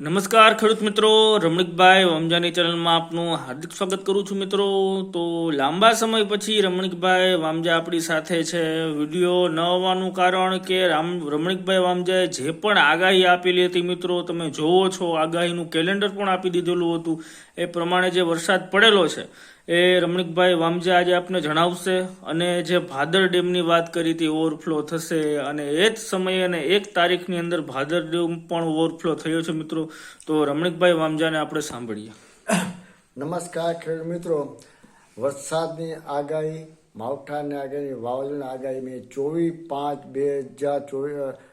નમસ્કાર ખેડૂત મિત્રો, રમણીકભાઈ વામજાની ચેનલમાં આપનું હાર્દિક સ્વાગત કરું છું મિત્રો. તો લાંબા સમય પછી રમણીકભાઈ વામજા આપણી સાથે છે. વીડિયો ન આવવાનું કારણ કે રામ, રમણીકભાઈ વામજાએ જે પણ આગાહી આપેલી હતી મિત્રો, તમે જોવો છો, આગાહીનું કેલેન્ડર પણ આપી દીધેલું હતું. એ પ્રમાણે જે વરસાદ પડેલો છે એ રમણીકભાઈ વામજા આજે આપને જણાવશે અને જે ભાદર ડેમની વાત કરી હતી, ઓવરફ્લો થશે અને એ જ સમયે અને એક તારીખની અંદર ભાદર ડેમ પણ ઓવરફ્લો થયો છે મિત્રો. તો રમણીકભાઈ વામજાને આપણે સાંભળીએ. નમસ્કાર ખેડૂત મિત્રો. વરસાદની આગાહી, માવઠાની આગાહી વાવાઝોડાની આગાહી મેં ચોવીસ પાંચ બે હજાર ચોવીસ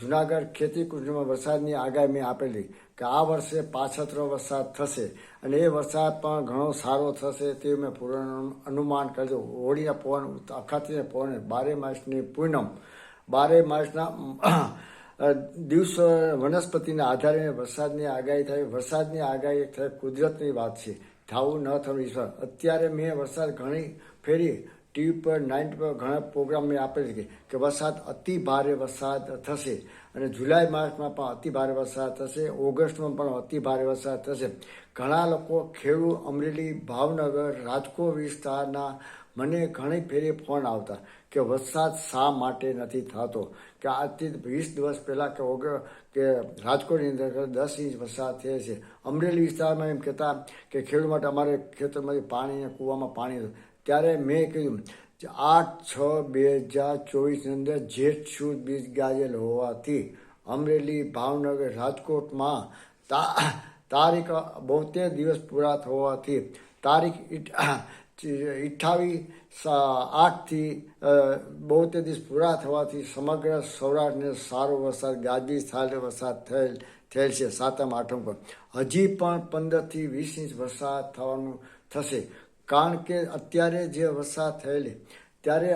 જુનાગઢ ખેતી કુંજમાં વરસાદની આગાહી મેં આપેલી. કે આ વર્ષે પાછતરો વરસાદ થશે અને એ વરસાદ પણ ઘણો સારો થશે તે મેં પૂર્ણ અનુમાન કર્યું. હોળીના પવન અખાતીના પવન બારે માસની પૂનમ. બારે માસના દિવસ વનસ્પતિના આધારે વરસાદની આગાહી થઈ વરસાદની આગાહી થાય કુદરતની વાત છે. થવું ન થવું ઈશ્વર. અત્યારે મેં વરસાદ ઘણી ફેરી ટીવી પર નાઇન્ટ પર ઘણા પ્રોગ્રામ મેં આપેલી છે કે વરસાદ અતિ ભારે વરસાદ થશે અને જુલાઈ માસમાં પણ અતિ ભારે વરસાદ થશે, ઓગસ્ટમાં પણ અતિ ભારે વરસાદ થશે. ઘણા લોકો ખેડૂત અમરેલી, ભાવનગર, રાજકોટ વિસ્તારના મને ઘણી ફેરી ફોન આવતા કે વરસાદ શા માટે નથી થતો? કે આજથી વીસ દિવસ પહેલાં કે ઓગ, કે રાજકોટની અંદર દસ ઇંચ વરસાદ થયો છે. અમરેલી વિસ્તારમાં એમ કહેતા કે ખેડૂત માટે અમારે ખેતરમાંથી પાણી કૂવામાં પાણી ત્યારે મેં કહ્યું આઠ છ બે હજાર ચોવીસની અંદર જેઠ સુદ બીજ ગાજેલ હોવાથી અમરેલી, ભાવનગર, રાજકોટમાં તા, તારીખ બોતેર દિવસ પૂરા થવાથી તારીખ અઠ્ઠાવીસ આઠથી બોતેર દિવસ પૂરા થવાથી સમગ્ર સૌરાષ્ટ્રને સારો વરસાદ ગાજવી સારો વરસાદ થયેલ થયેલ છે સાતમ, આઠમ પર. હજી પણ પંદરથી વીસ ઇંચ વરસાદ થવાનું થશે. કારણ કે અત્યારે જે વરસાદ થયેલી, ત્યારે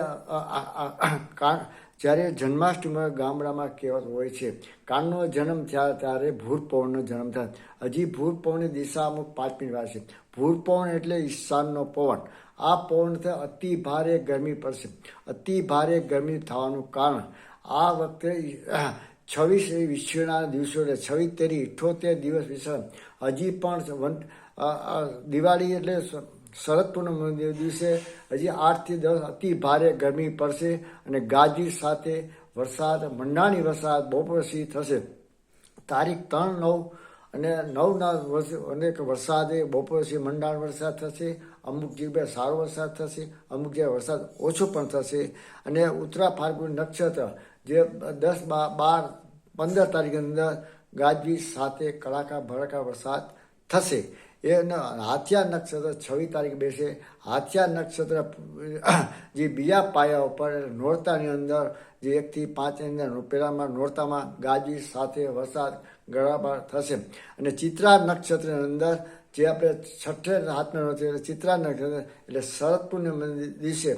જ્યારે જન્માષ્ટમીમાં ગામડામાં કહેવત હોય છે કાનનો જન્મ થયા ત્યારે ભૂરપવનનો જન્મ થાય. હજી ભૂર દિશા અમુક પાંચમી વાર છે. ભૂર એટલે ઈશાનનો પવન. આ પવનથી અતિ ભારે ગરમી પડશે. અતિ ભારે ગરમી થવાનું કારણ આ વખતે છવ્વીસ વિશ્વના દિવસો એટલે છવ્વીસ તેરી ઇઠ્ઠોતેર દિવસ વિશે હજી પણ દિવાળી એટલે શરદ પૂનમ દિવસે હજી આઠથી દસ અતિ ભારે ગરમી પડશે અને ગાજી સાથે વરસાદ મંડાણી વરસાદ બપોરથી થશે. તારીખ ત્રણ, નવ અને નવના અનેક વરસાદે બપોરથી મંડાણ વરસાદ થશે, અમુક જગ્યાએ સારો વરસાદ થશે, અમુક જગ્યાએ વરસાદ ઓછો પણ થશે અને ઉત્તરા ફાલ્ગુન નક્ષત્ર જે દસ બાર, પંદર તારીખની અંદર ગાજવીજ સાથે કડાકા ભડાકા વરસાદ થશે. એ હાથિયા નક્ષત્ર છવ્વીસ તારીખ બેસે. હાથિયા નક્ષત્ર જે બીજા પાયા ઉપર નોરતાની અંદર, જે એકથી પાંચની અંદર પહેલામાં નોરતામાં ગાજી સાથે વરસાદ ગળાબાર થશે. અને ચિત્રા નક્ષત્રની અંદર, જે આપણે છઠ્ઠે હાથમાં એટલે ચિત્રા નક્ષત્ર, એટલે શરદ પૂર્ણિમા દિવસે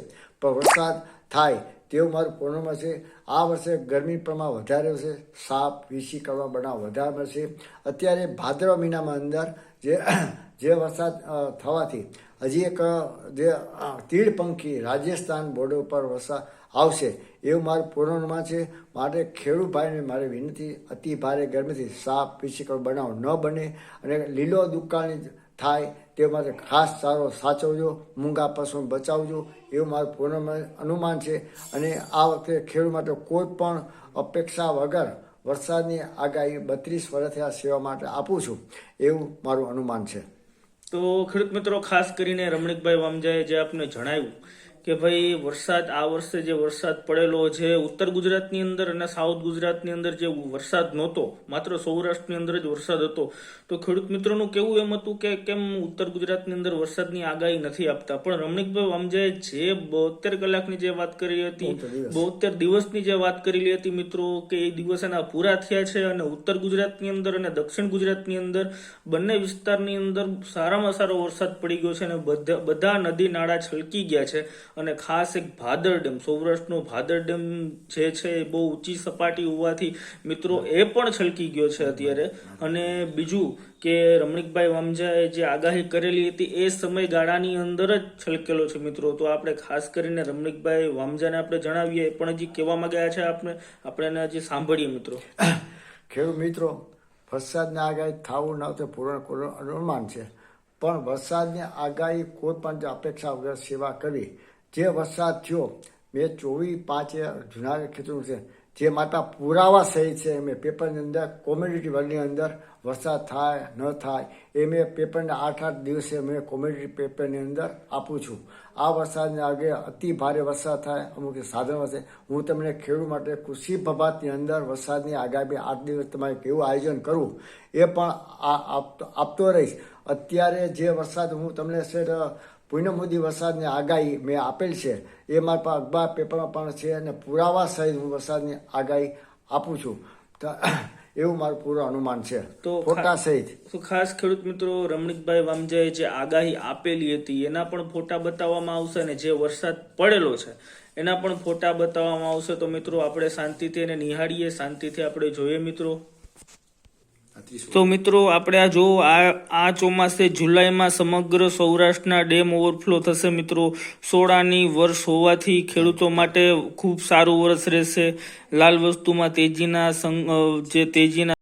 વરસાદ થાય. તેવું મારું પૂર્ણમાં છે. આ વર્ષે ગરમી પ્રમાણ વધારે છે સાપ, વીસી કરવા બનાવ વધારે મળશે. અત્યારે ભાદરવા મહિનામાં અંદર જે જે વરસાદ થવાથી હજી એક, જે તીડ પંખી રાજસ્થાન બોર્ડર ઉપર વરસાદ આવશે. એવું મારું પૂર્ણમાં છે. માટે ખેડૂત ભાઈને મારી વિનંતી, અતિ ભારે ગરમીથી સાપ, વીસી બનાવ ન બને. અને લીલો દુકાળની થાય તે માટે ખાસ સારો સાચવજો, મૂંગા પશુને બચાવજો, એવું મારું પૂર્ણ અનુમાન છે. અને આ વખતે ખેડૂત માટે કોઈ પણ અપેક્ષા વગર વરસાદની આગાહી બત્રીસ વર્ષથી આ સેવા માટે આપું છું, એવું મારું અનુમાન છે. તો ખેડૂત મિત્રો, ખાસ કરીને રમણીકભાઈ વામજાએ જે આપને જણાવ્યું કે ભાઈ વરસાદ આ વર્ષે જે વરસાદ પડેલો છે ઉત્તર ગુજરાતની અંદર અને સાઉથ ગુજરાતની અંદર જે વરસાદ નહોતો માત્ર સૌરાષ્ટ્રની અંદર જ વરસાદ હતો. તો ખેડૂત મિત્રોનું કેવું એમ હતું કે કેમ ઉત્તર ગુજરાતની અંદર વરસાદની આગાહી નથી આપતા? પણ રમણીકભાઈ વામજાએ જે બોતેર કલાકની જે વાત કરી હતી બોતેર દિવસની જે વાત કરેલી હતી મિત્રો કે એ દિવસ એના પૂરા થયા છે અને ઉત્તર ગુજરાતની અંદર અને દક્ષિણ ગુજરાતની અંદર બંને વિસ્તારની અંદર સારામાં સારો વરસાદ પડી ગયો છે અને બધા બધા નદી નાળા છલકી ગયા છે. અને ખાસ એક ભાદર ડેમ સૌરાષ્ટ્રનો ભાદર ડેમ જે છે એ બહુ ઊંચી સપાટી હોવાથી મિત્રો એ પણ છલકી ગયો છે અત્યારે. અને બીજું કે રમણીકભાઈ વામજાએ જે આગાહી કરેલી હતી એ સમયગાળાની અંદર જ છલકેલો છે મિત્રો. તો આપણે ખાસ કરીને રમણીકભાઈ વામજાને આપણે જણાવીએ પણ હજી કહેવા માંગ્યા છે આપણે આપણે એને હજી સાંભળીએ મિત્રો. ખેડૂત મિત્રો વરસાદની આગાહી થવું ન તો પૂર્ણ અનુમાન છે. પણ વરસાદની આગાહી કોઈ પણ જે અપેક્ષા વગર સેવા કરવી જે વરસાદ થયો, મેં ચોવીસ પાંચે જુનાગઢ ખેતરું છે. જે માતા પુરાવા સહિત છે મેં પેપરની અંદર કોમ્યુનિટી વર્ગની અંદર વરસાદ થાય, ન થાય એ મેં પેપરના આઠ આઠ દિવસે મેં કોમ્યુનિટી પેપરની અંદર આપું છું. આ વરસાદને આગે અતિ ભારે વરસાદ થાય, અમુક સાધન વરસે હું તમને ખેડૂત માટે કૃષિ પ્રભાતની અંદર વરસાદની આગામી આઠ દિવસ તમારે કેવું આયોજન કરવું એ પણ આપતો રહીશ. અત્યારે જે વરસાદ હું તમને શેઠ પૂર્ણમોદી વરસાદની આગાહી મેં આપેલ છે. એ મારા પાસે અખબાર પેપરમાં પણ છે અને પુરાવા સહિત હું વરસાદની આગાહી આપું છું. તો એવું મારું પૂરું અનુમાન છે. તો ફોટા સહિત. તો ખાસ ખેડૂત મિત્રો રમણીકભાઈ વામજાએ જે આગાહી આપેલી હતી એના પણ ફોટા બતાવવામાં આવશે અને જે વરસાદ પડેલો છે એના પણ ફોટા બતાવવામાં આવશે. તો મિત્રો આપણે શાંતિથી એને નિહાળીએ શાંતિથી આપણે જોઈએ મિત્રો. તો મિત્રો, આપણે આ જો આ આ ચોમાસે જુલાઈમાં સમગ્ર સૌરાષ્ટ્રના ડેમ ઓવરફ્લો થશે મિત્રો. સોળાની વર્ષ હોવાથી ખેડૂતો માટે ખૂબ સારું વર્ષ રહેશે. લાલ વસ્તુમાં તેજીના જે તેજીના